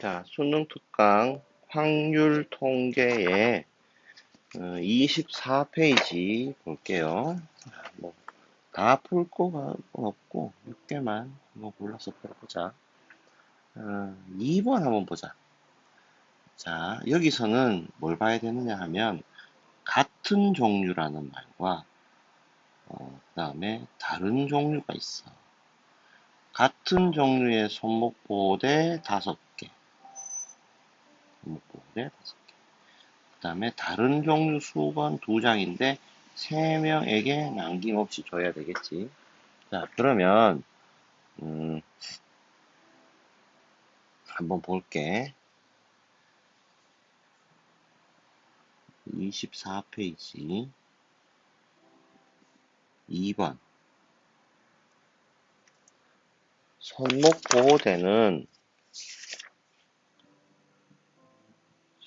자, 수능 특강 확률 통계의 24페이지 볼게요. 뭐, 다 풀 거가 없고, 몇 개만 한번 골라서. 어, 2번 한번 보자. 자, 여기서는 뭘 봐야 되느냐 하면, 같은 종류라는 말과, 어, 그 다음에 다른 종류가 있어. 같은 종류의 손목보호대 다섯 개. 손목보호대 다섯 개. 그 다음에 다른 종류 수건 두 장인데 세 명에게 남김없이 줘야 되겠지. 자, 그러면 음, 한번 볼게. 24페이지 2번 손목 보호대는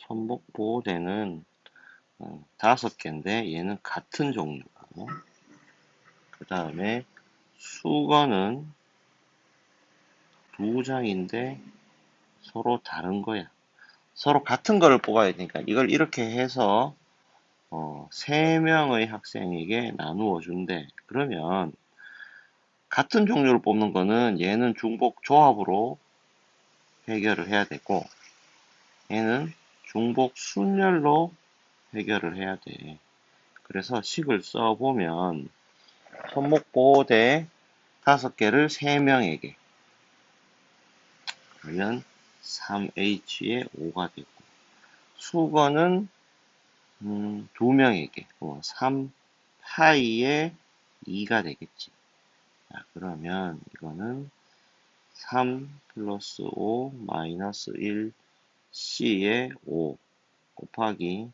손목 보호대는 어, 다섯 개인데 얘는 같은 종류고 그 다음에 수건은 두 장인데 서로 다른 거야. 서로 같은 거를 뽑아야 되니까 이걸 이렇게 해서 어, 3명의 학생에게 나누어 준대. 그러면 같은 종류를 뽑는 거는 얘는 중복 조합으로 해결을 해야 되고 얘는 중복 순열로 해결을 해야 돼. 그래서 식을 써보면 손목 보호대 5개를 3명에게 그러면 3H에 5가 되고 수건은 음, 2명에게 어, 3파이에 2가 되겠지. 자, 그러면 이거는 3 플러스 5 마이너스 1 C의 5 곱하기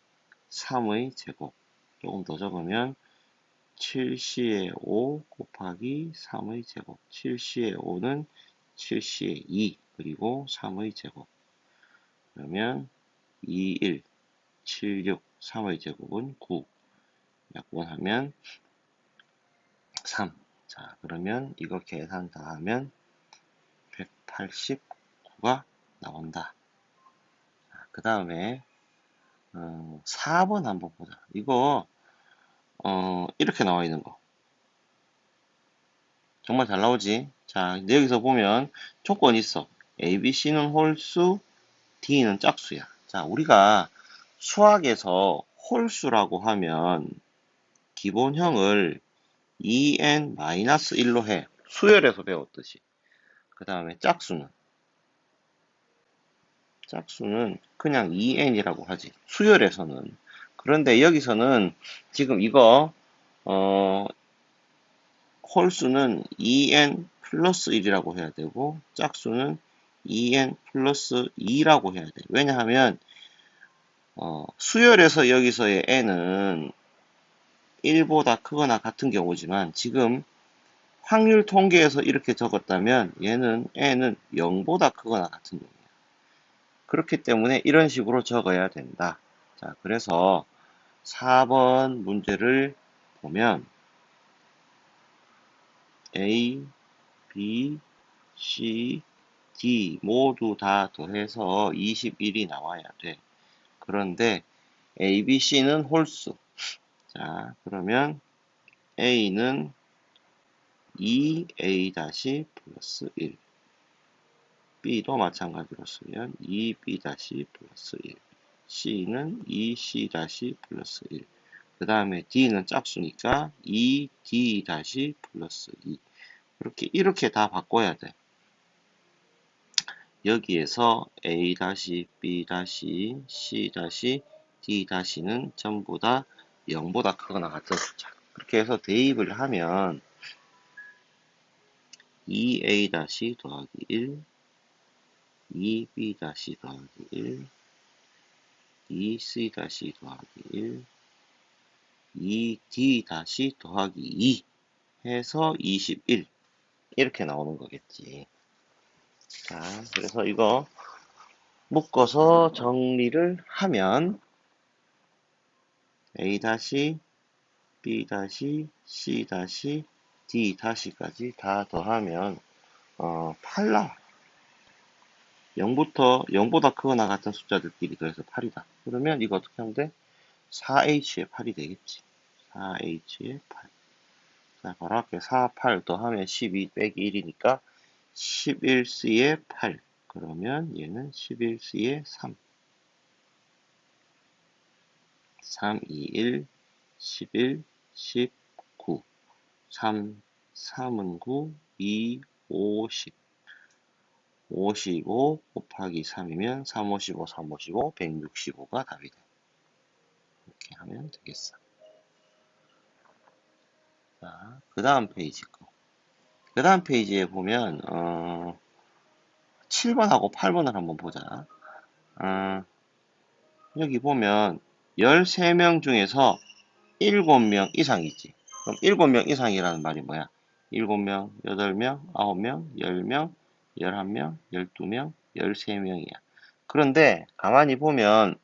3의 제곱. 조금 더 적으면 7C의 5 곱하기 3의 제곱. 7C의 5는 7C의 2 그리고 3의 제곱. 그러면 2, 1, 7, 6 3의 제곱은 9 약분하면 3 자, 그러면 이거 계산 다 하면 189가 나온다. 그 다음에 어, 4번 한번 보자. 이거 어, 이렇게 나와 있는 거. 정말 잘 나오지? 자, 여기서 보면 조건이 있어. A, B, C는 홀수, D는 짝수야. 자, 우리가 수학에서 홀수라고 하면 기본형을 2n-1로 해. 수열에서 배웠듯이. 그 다음에 짝수는 짝수는 그냥 2n이라고 하지. 수열에서는. 그런데 여기서는 지금 이거 어 홀수는 2n 플러스 1이라고 해야 되고 짝수는 2n 플러스 2라고 해야 돼. 왜냐하면 어, 수열에서 여기서의 n은 1보다 크거나 같은 경우지만 지금 확률 통계에서 이렇게 적었다면 얘는 n은 0보다 크거나 같은 경우야. 그렇기 때문에 이런 식으로 적어야 된다. 자, 그래서 4번 문제를 보면 A, B, C, D 모두 다 더해서 21이 나와야 돼. 그런데 A, B, C는 홀수. 자, 그러면 A는 2A 다시 플러스 1. B도 마찬가지로 쓰면 2B 다시 플러스 1. C는 2C 다시 플러스 1. 그 다음에 D는 짝수니까 2D 다시 플러스 2. 이렇게, 이렇게 다 바꿔야 돼. 여기에서 A 다시 B 다시 C 다시 D 다시는 전부 다 0보다 크거나 같은 숫자. 그렇게 해서 대입을 하면 2A 다시 더하기 1 2B 다시 더하기 1 2C 다시 더하기 1 2D 다시 더하기 2 해서 21 이렇게 나오는 거겠지. 자, 그래서 이거 묶어서 정리를 하면 A 다시 B 다시 C 다시 D 다시까지 다 더하면 어, 8 나와. 0부터 0보다 크거나 같은 숫자들끼리 더해서 8이다. 그러면 이거 어떻게 하면 돼? 4h의 8이 되겠지. 4h의 8. 자, 바로 앞에 4, 8 더하면 12 빼기 1이니까 11c의 8. 그러면 얘는 11c의 3. 3, 2, 1, 11, 19. 3, 3은 9, 2, 50. 55 곱하기 3이면 3, 55, 3, 55, 165가 답이 돼. 이렇게 하면 되겠어. 자, 그 다음 페이지 거. 그 다음 페이지에 보면, 어, 7번하고 8번을 한번 보자. 어, 여기 보면 13명 중에서 7명 이상이지. 그럼 7명 이상이라는 말이 뭐야? 7명, 8명, 9명, 10명, 11명, 12명, 13명이야. 그런데 가만히 보면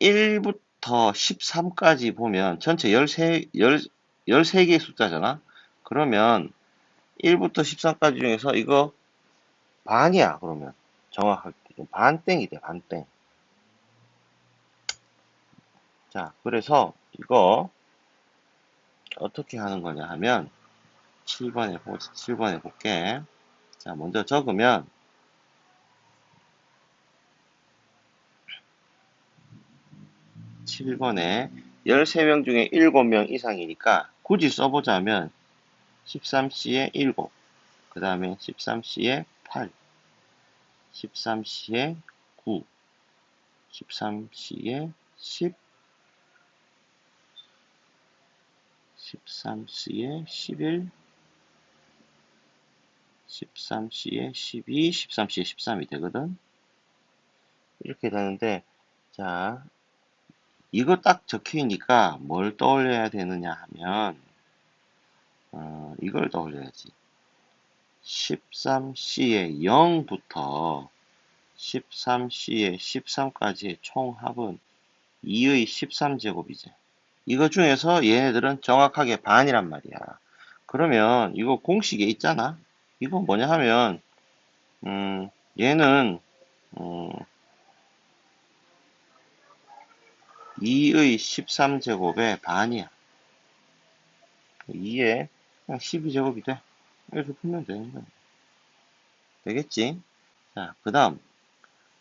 1부터 13까지 보면 전체 13, 10, 13 개의 숫자잖아. 그러면 1부터 13까지 중에서 이거 반이야. 그러면 정확하게 반땡이 돼. 반땡. 자, 그래서 이거 어떻게 하는 거냐 하면 7번에 보 7번에 볼게. 자, 먼저 적으면 (7번에) 13명 중에 7명 이상이니까 굳이 써보자면 13C에 7, 그 다음에 13C에 8, 13C에 9, 13C에 10, 13C에 11, 13C에 12, 13C에 13이 되거든. 이렇게 되는데, 자, 이거 딱 적혀있니까 뭘 떠올려야 되느냐 하면, 어, 이걸 떠올려야지. 13C의 0부터 13C의 13까지의 총합은 2의 13제곱이지. 이거 중에서 얘네들은 정확하게 반이란 말이야. 그러면 이거 공식에 있잖아. 이건 뭐냐 하면 음, 얘는 음, 2의 13제곱의 반이야. 2에 그냥 12제곱이 돼. 이렇게 풀면 되는 거야. 되겠지? 자, 그 다음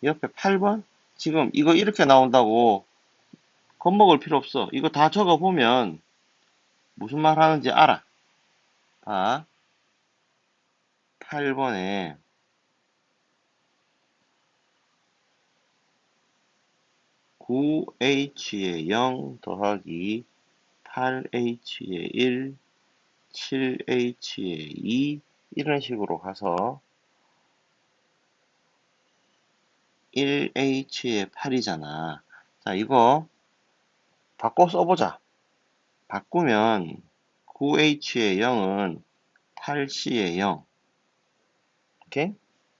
옆에 8번 지금 이거 이렇게 나온다고 겁먹을 필요 없어. 이거 다 적어보면 무슨 말 하는지 알아. 봐. 8번에 9H에 0 더하기 8H에 1, 7H에 2 이런 식으로 가서 1H에 8이잖아. 자, 이거 바꿔 써보자. 바꾸면 9H의 0은 8C의 0. 오케이?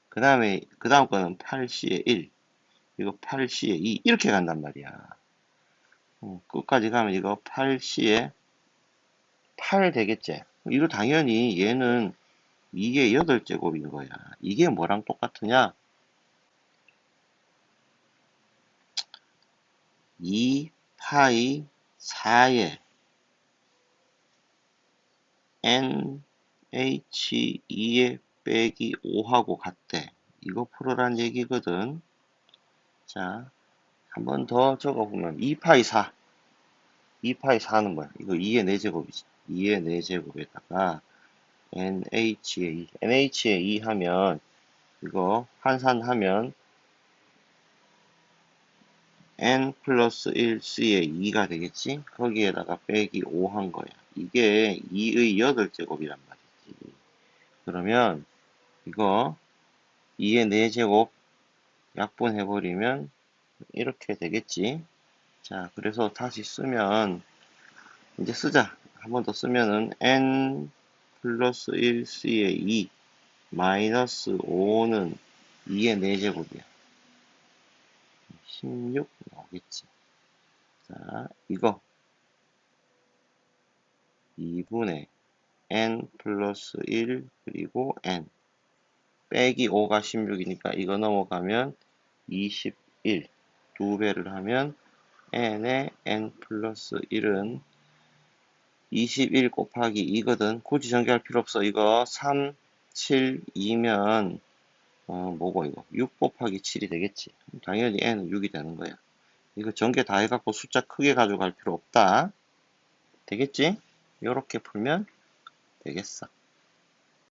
그 다음에, 그 다음 거는 8C의 1. 이거 8C의 2. 이렇게 간단 말이야. 어, 끝까지 가면 이거 8C의 8 되겠지? 이거 당연히 얘는 이게 8제곱인 거야. 이게 뭐랑 똑같으냐? 2 파이 4의 n h 2의 빼기 5하고 같대. 이거 풀어란 얘기거든. 자, 한 번 더 적어보면 2파이 4. 2파이 4는 뭐야? 이거 2의 4제곱이지. 2의 4제곱에다가 NH의 2. NH의 2 하면 이거 환산하면 n 플러스 1c의 2가 되겠지? 거기에다가 빼기 5 한 거야. 이게 2의 8제곱이란 말이지. 그러면 이거 2의 4제곱 약분해버리면 이렇게 되겠지. 자, 그래서 다시 쓰면 이제 쓰자. 한 번 더 쓰면은 n 플러스 1c의 2 마이너스 5는 2의 4제곱이야. 16 나오겠지. 자, 이거 2분의 n 플러스 1 그리고 n 빼기 5가 16이니까 이거 넘어가면 21. 두 배를 하면 n의 n 플러스 1은 21 곱하기 2거든. 굳이 전개할 필요 없어. 이거 3, 7, 2면 어, 뭐고 이거 6 곱하기 7이 되겠지. 당연히 n은 6이 되는 거야. 이거 전개 다 해갖고 숫자 크게 가져갈 필요 없다. 되겠지? 이렇게 풀면 되겠어.